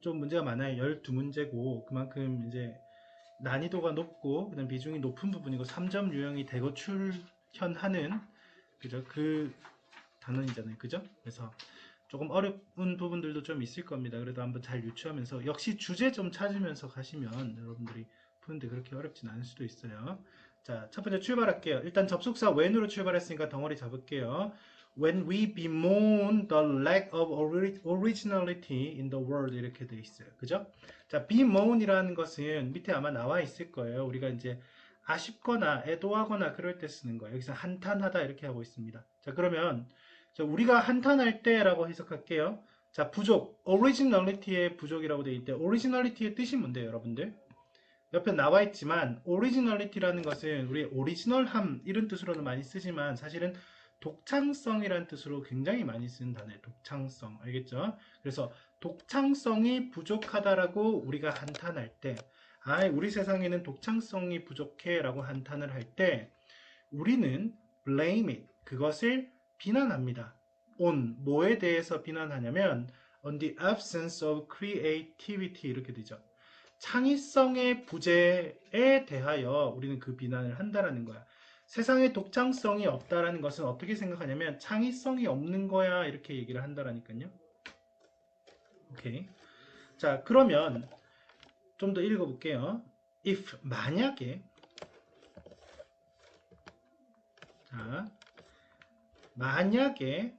좀 문제가 많아요. 12문제고 그만큼 이제 난이도가 높고 그다음 비중이 높은 부분이고 3점 유형이 대거 출현하는 그죠? 그 단원이잖아요. 그죠? 그래서 조금 어려운 부분들도 좀 있을 겁니다. 그래도 한번 잘 유추하면서 역시 주제 좀 찾으면서 가시면 여러분들이 푸는데 그렇게 어렵진 않을 수도 있어요. 자, 첫 번째 출발할게요. 일단 접속사 when으로 출발했으니까 덩어리 잡을게요. When we bemoan the lack of ori- originality in the world 이렇게 돼 있어요. 그죠? 자, bemoan이라는 것은 밑에 아마 나와 있을 거예요. 우리가 이제 아쉽거나 애도하거나 그럴 때 쓰는 거예요. 여기서 한탄하다 이렇게 하고 있습니다. 자, 그러면 자, 우리가 한탄할 때라고 해석할게요. 자, 부족, originality의 부족이라고 되어 있대. originality의 뜻이 뭔데요, 여러분들? 옆에 나와 있지만 originality라는 것은 우리 오리지널함 이런 뜻으로는 많이 쓰지만 사실은 독창성이라는 뜻으로 굉장히 많이 쓰는 단어예요. 독창성. 알겠죠? 그래서 독창성이 부족하다라고 우리가 한탄할 때, 아, 우리 세상에는 독창성이 부족해 라고 한탄을 할 때, 우리는 blame it. 그것을 비난합니다. on, 뭐에 대해서 비난하냐면, on the absence of creativity. 이렇게 되죠. 창의성의 부재에 대하여 우리는 그 비난을 한다라는 거야. 세상에 독창성이 없다라는 것은 어떻게 생각하냐면 창의성이 없는 거야 이렇게 얘기를 한다라니까요. 오케이. 자 그러면 좀 더 읽어볼게요. if 만약에 자 만약에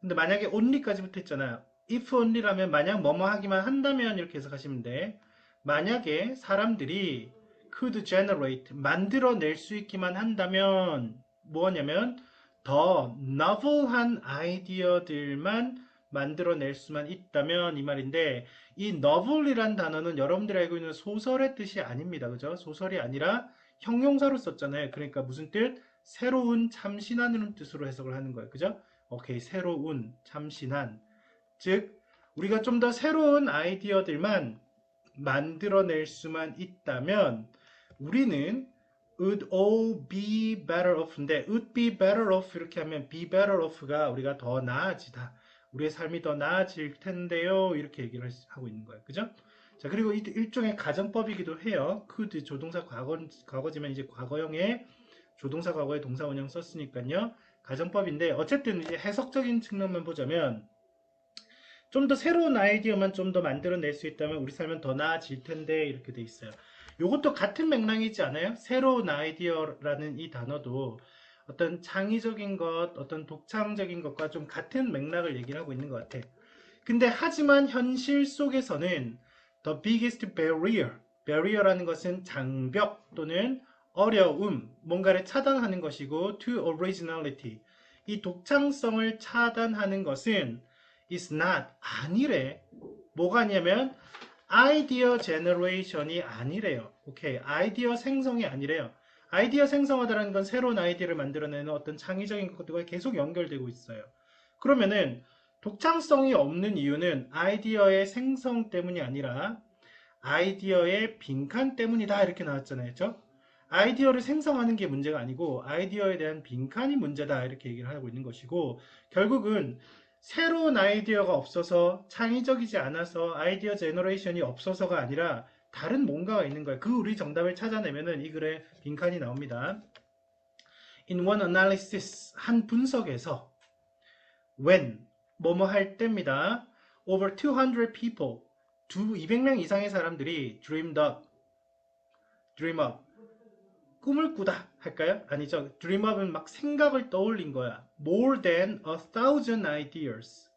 근데 만약에 only까지 붙어있잖아요. if only라면 만약 뭐뭐 하기만 한다면 이렇게 해석하시면 돼. 만약에 사람들이 could generate 만들어낼 수 있기만 한다면 뭐냐면 더 novel한 아이디어들만 만들어낼 수만 있다면 이 말인데 이 novel이란 단어는 여러분들이 알고 있는 소설의 뜻이 아닙니다. 그죠? 소설이 아니라 형용사로 썼잖아요. 그러니까 무슨 뜻? 새로운 참신한 뜻으로 해석을 하는 거예요. 그죠? 오케이. 새로운 참신한 즉 우리가 좀 더 새로운 아이디어들만 만들어낼 수만 있다면 우리는 would all be better off인데 would be better off 이렇게 하면 be better off가 우리가 더 나아지다. 우리의 삶이 더 나아질 텐데요. 이렇게 얘기를 하고 있는 거예요. 그죠? 자, 그리고 이 일종의 가정법이기도 해요. could 조동사 과거, 과거지만 이제 과거형의 조동사 과거의 동사 원형 썼으니까요. 가정법인데 어쨌든 이제 해석적인 측면만 보자면 좀 더 새로운 아이디어만 좀 더 만들어낼 수 있다면 우리 삶은 더 나아질 텐데 이렇게 돼 있어요. 이것도 같은 맥락이지 않아요? 새로운 아이디어라는 이 단어도 어떤 창의적인 것, 어떤 독창적인 것과 좀 같은 맥락을 얘기를 하고 있는 것 같아. 근데 하지만 현실 속에서는 the biggest barrier, barrier라는 것은 장벽 또는 어려움, 뭔가를 차단하는 것이고 to originality, 이 독창성을 차단하는 것은 is not, 아니래. 뭐가 아니냐면 아이디어 제너레이션이 아니래요. 오케이. 아이디어 생성이 아니래요. 아이디어 생성하다라는 건 새로운 아이디어를 만들어내는 어떤 창의적인 것들과 계속 연결되고 있어요. 그러면은 독창성이 없는 이유는 아이디어의 생성 때문이 아니라 아이디어의 빈칸 때문이다 이렇게 나왔잖아요. 그렇죠? 아이디어를 생성하는 게 문제가 아니고 아이디어에 대한 빈칸이 문제다 이렇게 얘기를 하고 있는 것이고 결국은 새로운 아이디어가 없어서 창의적이지 않아서 아이디어 제너레이션이 없어서가 아니라 다른 뭔가가 있는 거예요. 그 우리 정답을 찾아내면은 이 글에 빈칸이 나옵니다. In one analysis 한 분석에서 when 뭐뭐 할 때입니다. Over 200 people 두 200명 이상의 사람들이 dreamed up dream up 꿈을 꾸다 할까요? 아니죠. dream up은 막 생각을 떠올린 거야. more than a thousand ideas.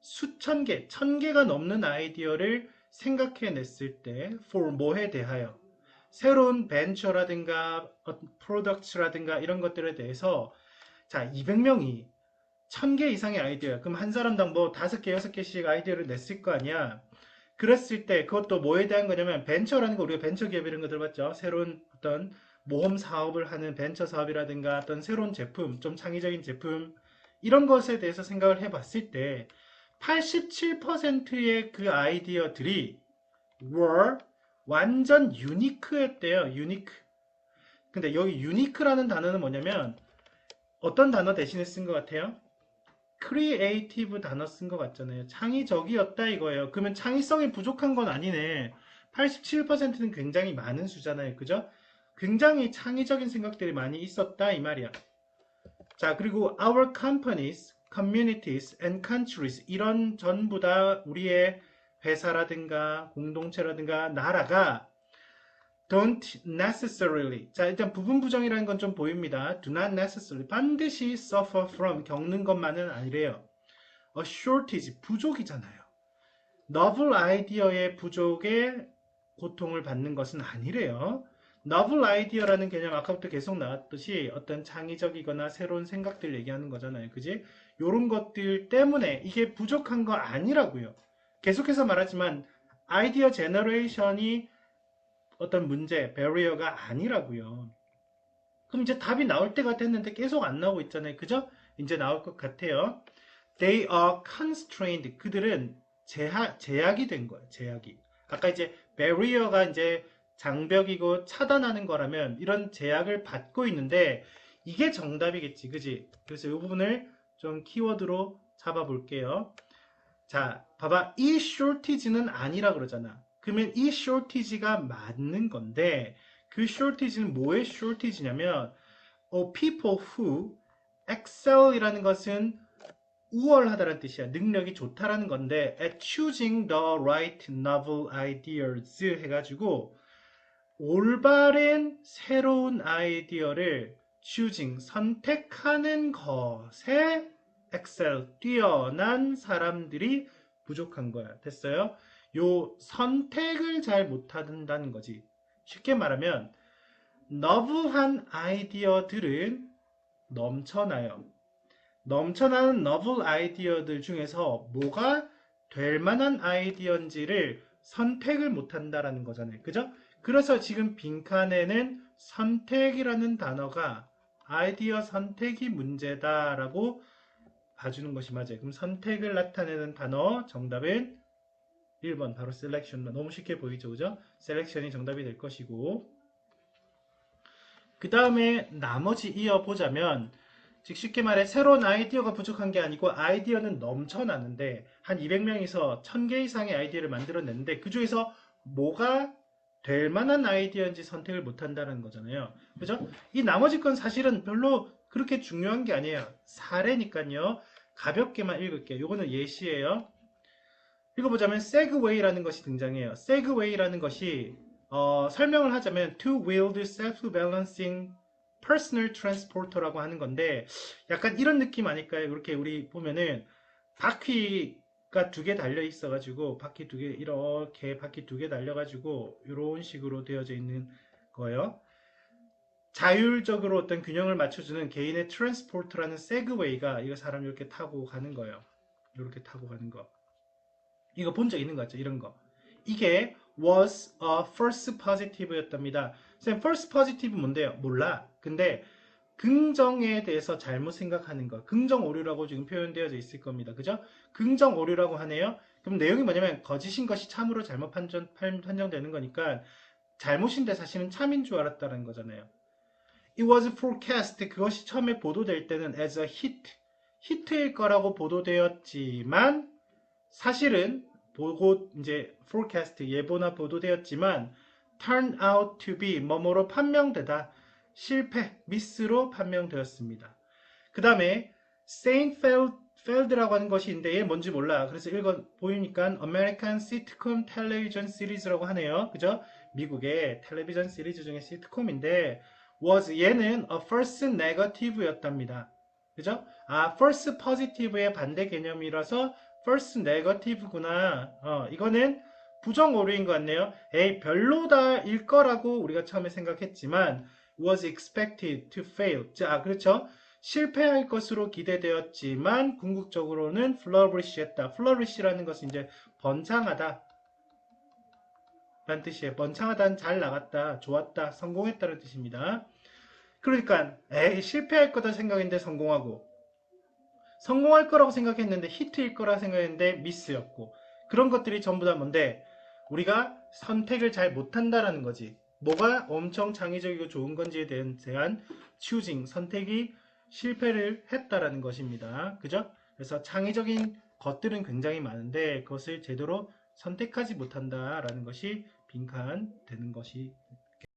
수천 개, 천 개가 넘는 아이디어를 생각해냈을 때 for 뭐에 대하여 새로운 벤처라든가 프로덕트라든가 이런 것들에 대해서 자 200명이 천개 이상의 아이디어야. 그럼 한 사람당 뭐 다섯 개, 여섯 개씩 아이디어를 냈을 거 아니야. 그랬을 때 그것도 뭐에 대한 거냐면 벤처라는 거 우리가 벤처 기업 이런 거 들어봤죠. 새로운 어떤 모험 사업을 하는 벤처 사업이라든가 어떤 새로운 제품, 좀 창의적인 제품 이런 것에 대해서 생각을 해봤을 때 87%의 그 아이디어들이 were 완전 유니크했대요. 유니크. 근데 여기 유니크라는 단어는 뭐냐면 어떤 단어 대신에 쓴 것 같아요? creative 단어 쓴 것 같잖아요. 창의적이었다 이거예요. 그러면 창의성이 부족한 건 아니네. 87%는 굉장히 많은 수잖아요. 그죠? 굉장히 창의적인 생각들이 많이 있었다 이 말이야. 자, 그리고 our companies, communities and countries 이런 전부 다 우리의 회사라든가 공동체라든가 나라가 don't necessarily 자 일단 부분 부정이라는 건 좀 보입니다. do not necessarily 반드시 suffer from 겪는 것만은 아니래요. a shortage 부족이잖아요. novel idea의 부족에 고통을 받는 것은 아니래요. Novel idea라는 개념 아까부터 계속 나왔듯이 어떤 창의적이거나 새로운 생각들 얘기하는 거잖아요. 그지? 요런 것들 때문에 이게 부족한 거 아니라고요. 계속해서 말하지만 아이디어 제너레이션이 어떤 문제, 베리어가 아니라고요. 그럼 이제 답이 나올 때가 됐는데 계속 안 나오고 있잖아요. 그죠? 이제 나올 것 같아요. They are constrained. 그들은 제하, 제약이 된 거예요. 제약이. 아까 이제 barrier가 이제 장벽이고 차단하는 거라면 이런 제약을 받고 있는데 이게 정답이겠지. 그지? 그래서 이 부분을 좀 키워드로 잡아볼게요. 자, 봐봐. 이 shortage는 아니라 그러잖아. 그러면 이 shortage가 맞는 건데 그 shortage는 뭐의 shortage냐면 oh, people who excel이라는 것은 우월하다는 뜻이야. 능력이 좋다라는 건데 at choosing the right novel ideas 해가지고 올바른 새로운 아이디어를 choosing 선택하는 것에 excel 뛰어난 사람들이 부족한 거야. 됐어요? 요 선택을 잘 못한다는 거지. 쉽게 말하면 너브한 아이디어들은 넘쳐나요. 넘쳐나는 너블 아이디어들 중에서 뭐가 될 만한 아이디어인지를 선택을 못한다라는 거잖아요. 그죠? 그래서 지금 빈칸에는 선택이라는 단어가 아이디어 선택이 문제다라고 봐주는 것이 맞아요. 그럼 선택을 나타내는 단어 정답은 1번 바로 셀렉션만 너무 쉽게 보이죠? 그죠? 셀렉션이 정답이 될 것이고. 그 다음에 나머지 이어보자면 즉 쉽게 말해 새로운 아이디어가 부족한 게 아니고 아이디어는 넘쳐나는데 한 200명이서 1000개 이상의 아이디어를 만들어냈는데 그 중에서 뭐가 될 만한 아이디어인지 선택을 못 한다는 거잖아요. 그죠? 이 나머지 건 사실은 별로 그렇게 중요한 게 아니에요. 사례니까요. 가볍게만 읽을게요. 이거는 예시예요. 읽어보자면 세그웨이라는 것이 등장해요. 세그웨이라는 것이 어, 설명을 하자면 two-wheeled self-balancing personal transporter라고 하는 건데 약간 이런 느낌 아닐까요? 이렇게 우리 보면은 바퀴 가 두 개 달려 있어 가지고 바퀴 두 개 이렇게 바퀴 두 개 달려 가지고 이런 식으로 되어져 있는 거예요. 자율적으로 어떤 균형을 맞춰주는 개인의 트랜스포트라는 세그웨이가 이거 사람 이렇게 타고 가는 거예요. 이렇게 타고 가는 거. 이거 본 적 있는 거 같죠? 이런 거. 이게 was a first positive였답니다. 쌤, first positive 뭔데요? 몰라. 근데 긍정에 대해서 잘못 생각하는 거. 긍정 오류라고 지금 표현되어져 있을 겁니다. 그죠? 긍정 오류라고 하네요. 그럼 내용이 뭐냐면 거짓인 것이 참으로 잘못 판정, 판정되는 거니까 잘못인데 사실은 참인 줄 알았다는 거잖아요. It was forecast. 그것이 처음에 보도될 때는 as a hit. 히트일 거라고 보도되었지만 사실은 보고 이제 forecast 예보나 보도되었지만 turn out to be 뭐뭐로 판명되다 실패 미스로 판명되었습니다. 그 다음에 Feld라고 하는 것이 있는데 얘 뭔지 몰라. 그래서 읽어 보이니까 American Sitcom Television Series라고 하네요. 그죠? 미국의 텔레비전 시리즈 중에 시트콤인데 was 얘는 a false negative였답니다. 그죠? 아, false positive의 반대 개념이라서 first negative구나. 어, 이거는 부정 오류인 것 같네요. 에이, 별로다일 거라고 우리가 처음에 생각했지만 was expected to fail. 자, 그렇죠. 실패할 것으로 기대되었지만 궁극적으로는 flourish했다. flourish라는 것은 이제 번창하다. 라는 뜻이에요. 번창하다는 잘 나갔다, 좋았다, 성공했다는 뜻입니다. 그러니까 에이 실패할 거다 생각했는데 성공하고 성공할 거라고 생각했는데 히트일 거라 생각했는데 미스였고 그런 것들이 전부 다 뭔데 우리가 선택을 잘 못한다라는 거지 뭐가 엄청 창의적이고 좋은 건지에 대한 choosing 선택이 실패를 했다라는 것입니다 그죠? 그래서 창의적인 것들은 굉장히 많은데 그것을 제대로 선택하지 못한다라는 것이 빈칸 되는 것이